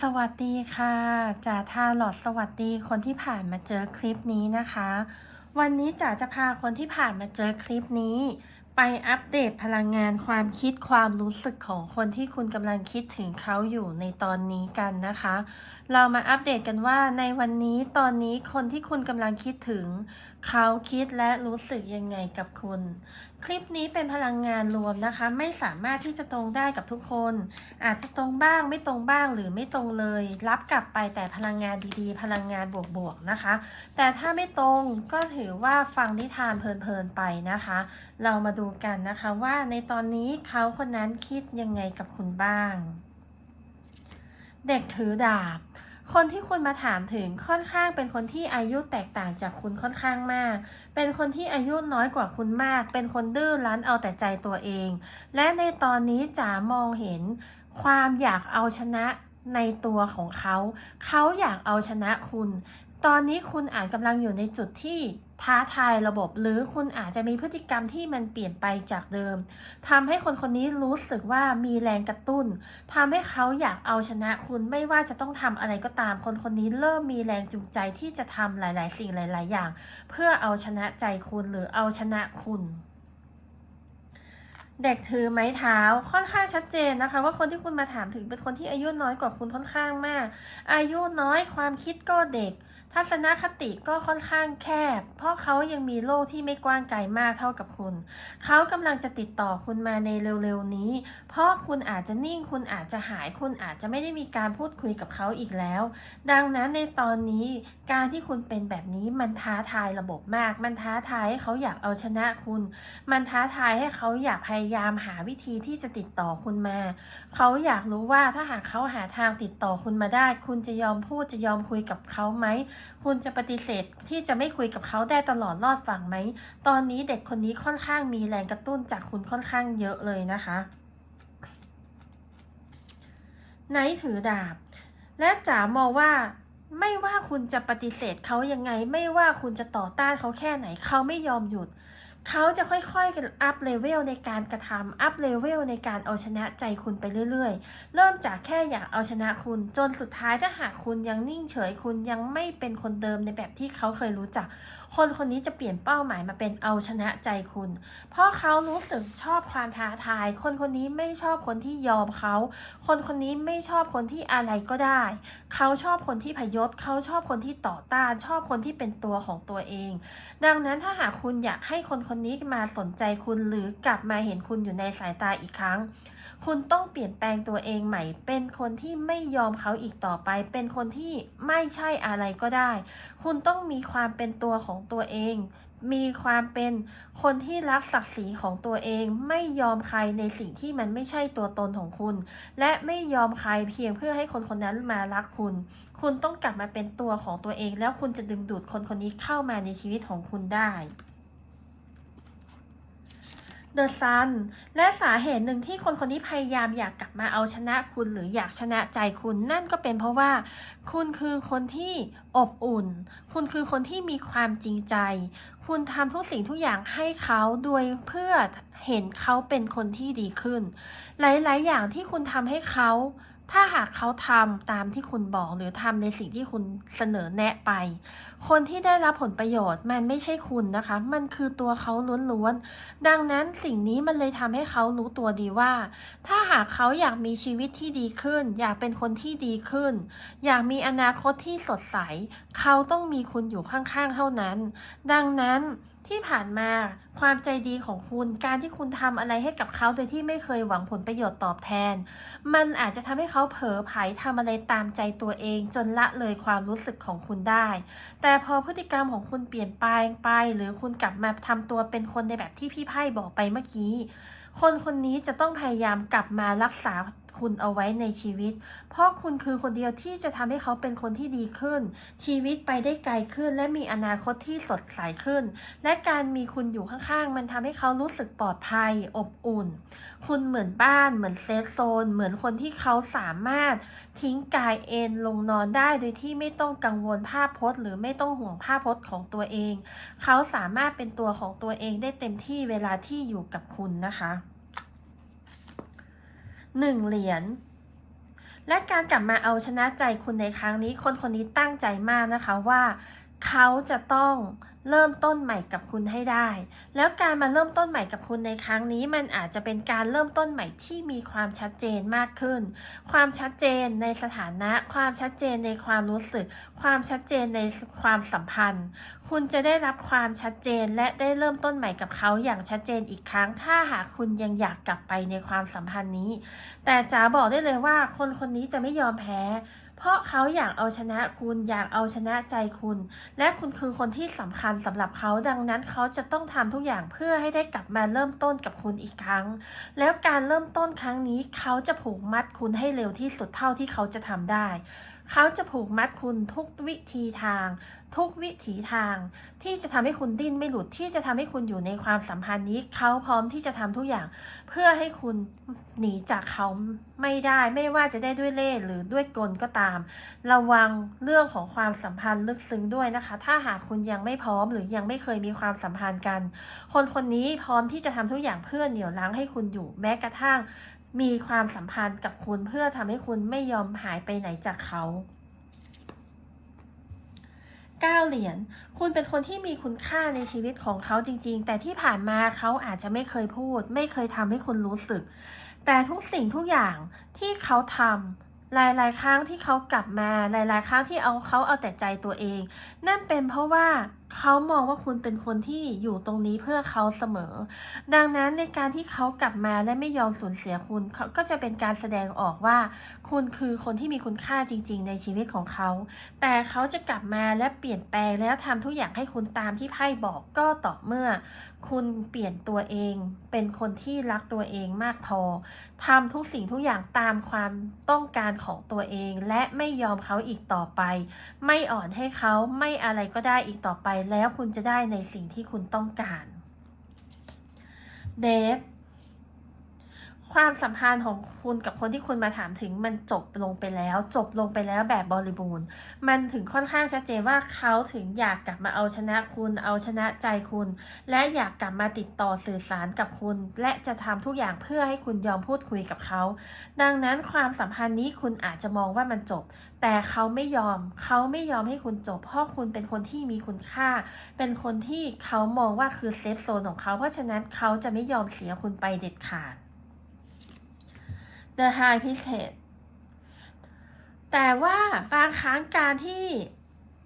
สวัสดีค่ะจ่าทาหลอดสวัสดีคนที่ผ่านมาเจอคลิปนี้นะคะ วันนี้จ๋าจะพาคนที่ผ่านมาเจอคลิปนี้ ไปอัปเดตพลังงานความคิดความรู้สึกของคนที่คุณกำลังคิดถึงเขาอยู่ในตอนนี้กันนะคะ เรามาอัปเดตกันว่าในวันนี้ตอนนี้คนที่คุณกำลังคิดถึง เขาคิดและรู้สึกยังไงกับคุณ คลิปนี้เป็นพลังงานรวมนะคะ ไม่สามารถที่จะตรงได้กับทุกคน อาจจะตรงบ้างไม่ตรงบ้างหรือไม่ตรงเลย รับกลับไปแต่พลังงานดีๆ พลังงานบวกๆนะคะ แต่ถ้าไม่ตรงก็ถือว่าฟังนิทานเพลินๆไปนะคะ เรามาดูกันนะคะว่าในตอนนี้เขาคนนั้นคิดยังไงกับคุณบ้าง เด็กถือดาบ คนที่คุณมาถามถึงค่อนข้างเป็นคนที่อายุแตกต่างจากคุณค่อนข้างมาก เป็นคนที่อายุน้อยกว่าคุณมาก เป็นคนดื้อรั้นเอาแต่ใจตัวเอง และในตอนนี้จ๋ามองเห็นความอยากเอาชนะในตัวของเขา เขาอยากเอาชนะคุณ ตอนนี้คุณอาจกำลังอยู่ในจุดที่ ท้าทายระบบ หรือคุณอาจจะมีพฤติกรรมที่มันเปลี่ยนไปจากเดิมทำให้คนคนนี้รู้สึกว่ามีแรงกระตุ้นทำให้เขาอยากเอาชนะคุณไม่ว่าจะต้องทำอะไรก็ตาม คนคนนี้เริ่มมีแรงจูงใจที่จะทำหลาย ๆ สิ่งหลาย ๆ อย่าง เพื่อเอาชนะใจคุณหรือเอาชนะคุณ เด็กถือไม้เท้าค่อนข้างชัดเจนนะคะ ว่าคนที่คุณมาถามถึงเป็นคนที่อายุน้อยกว่าคุณค่อนข้างมาก อายุน้อยความคิดก็เด็ก ทัศนคติก็ค่อนข้างแคบ เพราะเขายังมีโลกที่ไม่กว้างไกลมากเท่ากับคุณ เขากำลังจะติดต่อคุณมาในเร็วๆนี้ เพราะคุณอาจจะนิ่งคุณอาจจะหายคุณอาจจะไม่ได้มีการพูดคุยกับเขาอีกแล้ว ดังนั้นในตอนนี้การที่คุณเป็นแบบนี้มันท้าทายระบบมาก มันท้าทายให้เขาอยากเอาชนะคุณ มันท้าทายให้เขาอยากพยายายามหาวิธีที่จะติดต่อคุณมา เขาอยากรู้ว่าถ้าหากเขาหาทางติดต่อคุณมาได้ คุณจะยอมพูดจะยอมคุยกับเขาไหม คุณจะปฏิเสธที่จะไม่คุยกับเขาได้ตลอดรอดฝั่งไหม ตอนนี้เด็กคนนี้ค่อนข้างมีแรงกระตุ้นจากคุณค่อนข้างเยอะเลยนะคะไนท์ถือดาบ และจ๋ามองว่าไม่ว่าคุณจะปฏิเสธเขายังไง ไม่ว่าคุณจะต่อต้านเขาแค่ไหนเขาไม่ยอมหยุด เขาจะค่อยๆกันอัพเลเวลในการกระทำอัพเลเวลในการเอาชนะใจคุณไปเรื่อยๆ เริ่มจากแค่อยากเอาชนะคุณ จนสุดท้ายถ้าหากคุณยังนิ่งเฉยคุณยังไม่เป็นคนเดิมในแบบที่เขาเคยรู้จัก คนคนนี้จะเปลี่ยนเป้าหมายมาเป็นเอาชนะใจคุณ เพราะเขารู้สึกชอบความท้าทาย คนคนนี้ไม่ชอบคนที่ยอมเขา คนคนนี้ไม่ชอบคนที่อะไรก็ได้ เขาชอบคนที่พยศเขาชอบคนที่ต่อต้าน ชอบคนที่เป็นตัวของตัวเอง ดังนั้นถ้าหากคุณอยากให้คนคนนี้มาสนใจคุณหรือกลับมาเห็นคุณอยู่ในสายตาอีกครั้ง คุณต้องเปลี่ยนแปลงตัวเองใหม่ เป็นคนที่ไม่ยอมเขาอีกต่อไป เป็นคนที่ไม่ใช่อะไรก็ได้ คุณต้องมีความเป็นตัวของตัวเอง มีความเป็นคนที่รักศักดิ์ศรีของตัวเอง ไม่ยอมใครในสิ่งที่มันไม่ใช่ตัวตนของคุณ และไม่ยอมใครเพียงเพื่อให้คนคนนั้นมารักคุณ คุณต้องกลับมาเป็นตัวของตัวเอง แล้วคุณจะดึงดูดคนคนนี้เข้ามาในชีวิตของคุณได้ The Sun และสาเหตุหนึ่งที่คนคนนี้พยายามอยากกลับมาเอาชนะคุณหรืออยากชนะใจคุณ นั่นก็เป็นเพราะว่า คุณคือคนที่อบอุ่น คุณคือคนที่มีความจริงใจ คุณทำทุกสิ่งทุกอย่างให้เขาโดยเพื่อเห็นเขาเป็นคนที่ดีขึ้น หลาย ๆ อย่างที่คุณทำให้เขา ถ้าหากเขาทำตามที่คุณบอกหรือทำในสิ่งที่คุณเสนอแนะไป คนที่ได้รับผลประโยชน์มันไม่ใช่คุณนะคะ มันคือตัวเขาล้วนๆ ดังนั้นสิ่งนี้มันเลยทำให้เขารู้ตัวดีว่า ถ้าหากเขาอยากมีชีวิตที่ดีขึ้น อยากเป็นคนที่ดีขึ้น อยากมีอนาคตที่สดใส เขาต้องมีคุณอยู่ข้างๆเท่านั้น ดังนั้น ที่ผ่านมาความใจดีของคุณ การที่คุณทำอะไรให้กับเขาโดยที่ไม่เคยหวังผลประโยชน์ตอบแทน มันอาจจะทำให้เขาเผลอไผลทำอะไรตามใจตัวเอง จนละเลยความรู้สึกของคุณได้ แต่พอพฤติกรรมของคุณเปลี่ยนแปไป หรือคุณกลับมาทำตัวเป็นคนในแบบที่พี่ไพ่บอกไปเมื่อกี้ คนคนนี้จะต้องพยายามกลับมารักษา คุณเอาไว้ในชีวิต เพราะคุณคือคนเดียวที่จะทำให้เขาเป็นคนที่ดีขึ้น ชีวิตไปได้ไกลขึ้น และมีอนาคตที่สดใสขึ้น และการมีคุณอยู่ข้างๆ มันทำให้เขารู้สึกปลอดภัย อบอุ่น คุณเหมือนบ้าน เหมือนเซฟโซน เหมือนคนที่เขาสามารถทิ้งกายเอนลงนอนได้ โดยที่ไม่ต้องกังวลภาพพจน์ หรือไม่ต้องห่วงภาพพจน์ของตัวเอง เขาสามารถเป็นตัวของตัวเองได้เต็มที่เวลาที่อยู่กับคุณนะคะ หนึ่งเหรียญและการกลับมาเอาชนะใจคุณในครั้งนี้ คนคนนี้ตั้งใจมากนะคะว่า เขาจะต้องเริ่มต้นใหม่กับคุณให้ได้ แล้วการมาเริ่มต้นใหม่กับคุณในครั้งนี้ มันอาจจะเป็นการเริ่มต้นใหม่ที่มีความชัดเจนมากขึ้น ความชัดเจนในสถานะ ความชัดเจนในความรู้สึก ความชัดเจนในความสัมพันธ์ คุณจะได้รับความชัดเจนและได้เริ่มต้นใหม่กับเขาอย่างชัดเจนอีกครั้ง ถ้าหากคุณยังอยากกลับไปในความสัมพันธ์นี้ แต่จ๋าบอกได้เลยว่าคนคนนี้จะไม่ยอมแพ้ เพราะเขาอยากเอาชนะคุณอยากเอาชนะใจคุณ และคุณคือคนที่สำคัญสำหรับเขาดังนั้นเขาจะต้องทำทุกอย่างเพื่อให้ได้กลับมาเริ่มต้นกับคุณอีกครั้ง แล้วการเริ่มต้นครั้งนี้ เขาจะผูกมัดคุณให้เร็วที่สุดเท่าที่เขาจะทำได้ เขาจะผูกมัดคุณทุกวิธีทาง ทุกวิถีทาง ที่จะทำให้คุณดิ้นไม่หลุดที่จะทำให้คุณอยู่ในความสัมพันธ์นี้ เขาพร้อมที่จะทำทุกอย่าง เพื่อให้คุณหนีจากเขาไม่ได้ไม่ว่าจะได้ด้วยเล่ห์หรือด้วยกลก็ตามระวังเรื่องของความสัมพันธ์ลึกซึ้งด้วยนะคะ ถ้าหากคุณยังไม่พร้อมหรือยังไม่เคยมีความสัมพันธ์กัน คนคนนี้พร้อมที่จะทำทุกอย่างเพื่อเหนี่ยวรั้งให้คุณอยู่แม้กระทั่ง มีความสัมพันธ์กับคุณเพื่อทำให้คุณไม่ยอมหายไปไหนจากเขาเก้าเหรียญ คุณเป็นคนที่มีคุณค่าในชีวิตของเขาจริง ๆ แต่ที่ผ่านมาเขาอาจจะไม่เคยพูด ไม่เคยทำให้คุณรู้สึก แต่ทุกสิ่งทุกอย่างที่เขาทำ หลาย ๆ ครั้งที่เขากลับมา หลาย ๆ ครั้งที่เอาเขาเอาแต่ใจตัวเอง นั่นเป็นเพราะว่า เขามองว่าคุณเป็นคนที่อยู่ตรงนี้เพื่อเขาเสมอ ดังนั้นในการที่เขากลับมาและไม่ยอมสูญเสียคุณเขาก็จะเป็นการแสดงออกว่า คุณคือคนที่มีคุณค่าจริง ๆ ในชีวิตของเขา แต่เขาจะกลับมาและเปลี่ยนแปลงแล้วทำทุกอย่างให้คุณตามที่ไพ่บอกก็ต่อเมื่อ คุณเปลี่ยนตัวเอง เป็นคนที่รักตัวเองมากพอทำทุกสิ่งทุกอย่างตามความต้องการของตัวเอง และไม่ยอมเขาอีกต่อไป ไม่อ่อนให้เขาไม่อะไรก็ได้อีกต่อไปแล้วคุณจะได้ในสิ่งที่คุณต้องการ เดท ความสัมพันธ์ของคุณกับคนที่คุณมาถามถึงมันจบลงไปแล้ว จบลงไปแล้วแบบบริบูรณ์ มันถึงค่อนข้างชัดเจนว่าเขาถึงอยากกลับมาเอาชนะคุณ เอาชนะใจคุณ และอยากกลับมาติดต่อสื่อสารกับคุณ และจะทำทุกอย่างเพื่อให้คุณยอมพูดคุยกับเขา ดังนั้นความสัมพันธ์นี้คุณอาจจะมองว่ามันจบ แต่เขาไม่ยอม เขาไม่ยอมให้คุณจบ เพราะคุณเป็นคนที่มีคุณค่า เป็นคนที่เขามองว่าคือเซฟโซนของเขา เพราะฉะนั้นเขาจะไม่ยอมเสียคุณไปเด็ดขาด The High พิเศษแต่ว่าบางครั้งการที่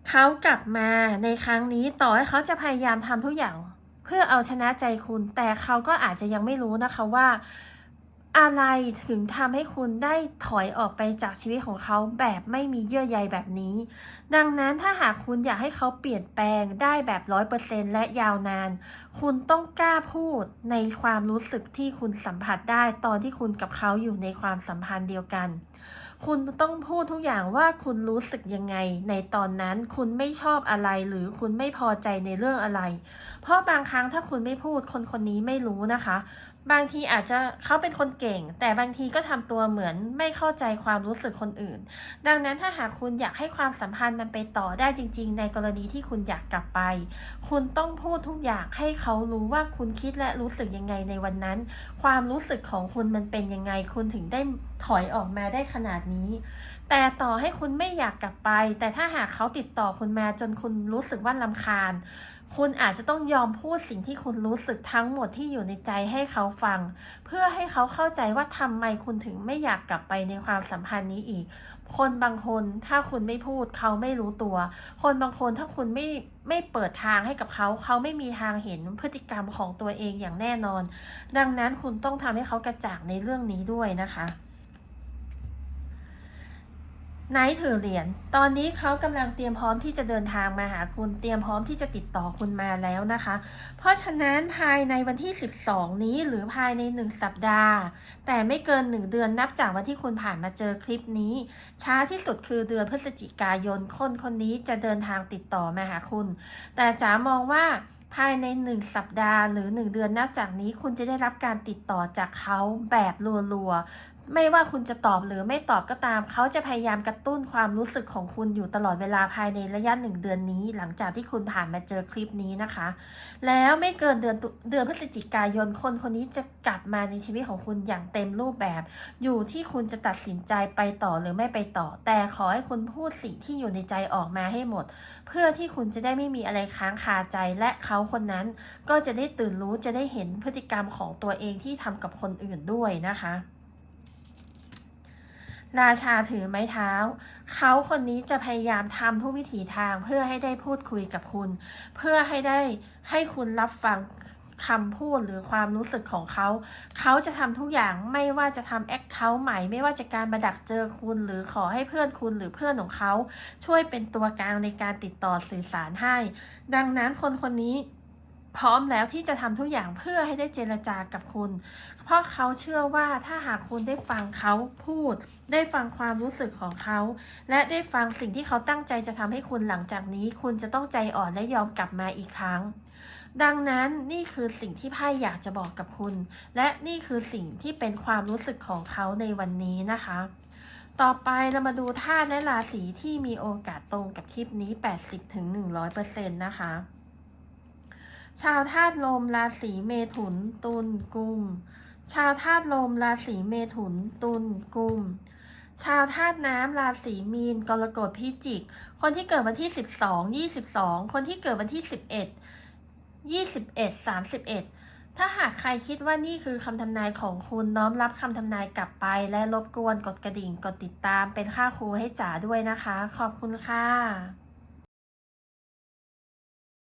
เขากลับมาในครั้งนี้ต่อให้เขาจะพยายามทำทุกอย่าง เพื่อเอาชนะใจคุณ แต่เขาก็อาจจะยังไม่รู้นะคะว่า อะไรถึงทำให้คุณได้ถอยออกไปจากชีวิตของเขาแบบไม่มีเยื่อใยแบบนี้ ดังนั้นถ้าหากคุณอยากให้เขาเปลี่ยนแปลงได้แบบร้อยเปอร์เซ็นและยาวนาน คุณต้องกล้าพูดในความรู้สึกที่คุณสัมผัสได้ตอนที่คุณกับเขาอยู่ในความสัมพันธ์เดียวกัน คุณต้องพูดทุกอย่างว่าคุณรู้สึกยังไง ในตอนนั้นคุณไม่ชอบอะไรหรือคุณไม่พอใจในเรื่องอะไร เพราะบางครั้งถ้าคุณไม่พูดคนคนนี้ไม่รู้นะคะ บางทีอาจจะเขาเป็นคนเก่ง แต่บางทีก็ทำตัวเหมือนไม่เข้าใจความรู้สึกคนอื่น ดังนั้นถ้าหากคุณอยากให้ความสัมพันธ์มันไปต่อได้จริง ๆ ในกรณีที่คุณอยากกลับไป คุณต้องพูดทุกอย่างให้เขารู้ว่าคุณคิดและรู้สึกยังไงในวันนั้น ความรู้สึกของคุณมันเป็นยังไง คุณถึงได้ถอยออกมาได้ขนาดนี้ แต่ต่อให้คุณไม่อยากกลับไป แต่ถ้าหากเขาติดต่อคุณมาจนคุณรู้สึกว่าลำคาญ คุณอาจจะต้องยอมพูดสิ่งที่คุณรู้สึกทั้งหมดที่อยู่ในใจให้เขาฟัง เพื่อให้เขาเข้าใจว่าทำไมคุณถึงไม่อยากกลับไปในความสัมพันธ์นี้อีก คนบางคนถ้าคุณไม่พูดเขาไม่รู้ตัว คนบางคนถ้าคุณไม่ไม่เปิดทางให้กับเขา เขาไม่มีทางเห็นพฤติกรรมของตัวเองอย่างแน่นอน ดังนั้นคุณต้องทำให้เขากระจ่างในเรื่องนี้ด้วยนะคะ ไนท์ถือเหรียญ ตอนนี้เขากำลังเตรียมพร้อมที่จะเดินทางมาหาคุณ เตรียมพร้อมที่จะติดต่อคุณมาแล้วนะคะ เพราะฉะนั้นภายในวันที่ 12 นี้หรือภายใน 1 สัปดาห์ แต่ไม่เกิน 1 เดือนนับจากวันที่คุณผ่านมาเจอคลิปนี้ ช้าที่สุดคือเดือนพฤศจิกายน คนคนนี้จะเดินทางติดต่อมาหาคุณ แต่จ๋ามองว่าภายใน 1 สัปดาห์หรือ 1 เดือนนับจากนี้คุณจะได้รับการติดต่อจากเขาแบบรัวๆ ไม่ว่าคุณจะตอบหรือไม่ตอบก็ตาม เขาจะพยายามกระตุ้นความรู้สึกของคุณอยู่ตลอดเวลาภายในระยะหนึ่งเดือนนี้ หลังจากที่คุณผ่านมาเจอคลิปนี้นะคะ แล้วไม่เกินเดือนตุเดือนพฤศจิกายนคนคนนี้จะกลับมาในชีวิตของคุณอย่างเต็มรูปแบบ อยู่ที่คุณจะตัดสินใจไปต่อหรือไม่ไปต่อ แต่ขอให้คุณพูดสิ่งที่อยู่ในใจออกมาให้หมด เพื่อที่คุณจะได้ไม่มีอะไรค้างคาใจ และเขาคนนั้น ก็จะได้ตื่นรู้จะได้เห็นพฤติกรรมของตัวเองที่ทำกับคนอื่นด้วยนะคะ ราชาถือไม้เท้า เขาคนนี้จะพยายามทำทุกวิถีทางเพื่อให้ได้พูดคุยกับคุณ เพื่อให้ได้ให้คุณรับฟังคำพูดหรือความรู้สึกของเขา เขาจะทำทุกอย่างไม่ว่าจะทำแอคเคาท์ใหม่ ไม่ว่าจะการมาดักเจอคุณหรือขอให้เพื่อนคุณหรือเพื่อนของเขา ช่วยเป็นตัวกลางในการติดต่อสื่อสารให้ ดังนั้นคนคนนี้ พร้อมแล้วที่จะทำทุกอย่างเพื่อให้ได้เจรจากับคุณ เพราะเขาเชื่อว่าถ้าหากคุณได้ฟังเขาพูด ได้ฟังความรู้สึกของเขา และได้ฟังสิ่งที่เขาตั้งใจจะทำให้คุณหลังจากนี้ คุณจะต้องใจอ่อนและยอมกลับมาอีกครั้ง ดังนั้นนี่คือสิ่งที่ไพ่อยากจะบอกกับคุณ และนี่คือสิ่งที่เป็นความรู้สึกของเขาในวันนี้นะคะ ต่อไปเรามาดูธาตุและราศีที่มีโอกาสตรงกับคลิปนี้ 80-100%นะคะ ชาวธาตุลมราศีเมถุนตุลกุม ชาวธาตุลมราศีเมถุนตุลกุม ชาวธาตุน้ำราศีมีนกรกฎพิจิก คนที่เกิดวันที่ 12 22 คนที่เกิดวันที่ 11 21 31 ถ้าหากใครคิดว่านี่คือคำทำนายของคุณน้อมรับคำทำนายกลับไป และรบกวนกดกระดิ่งกดติดตามเป็นค่าครูให้จ๋าด้วยนะคะ ขอบคุณค่ะ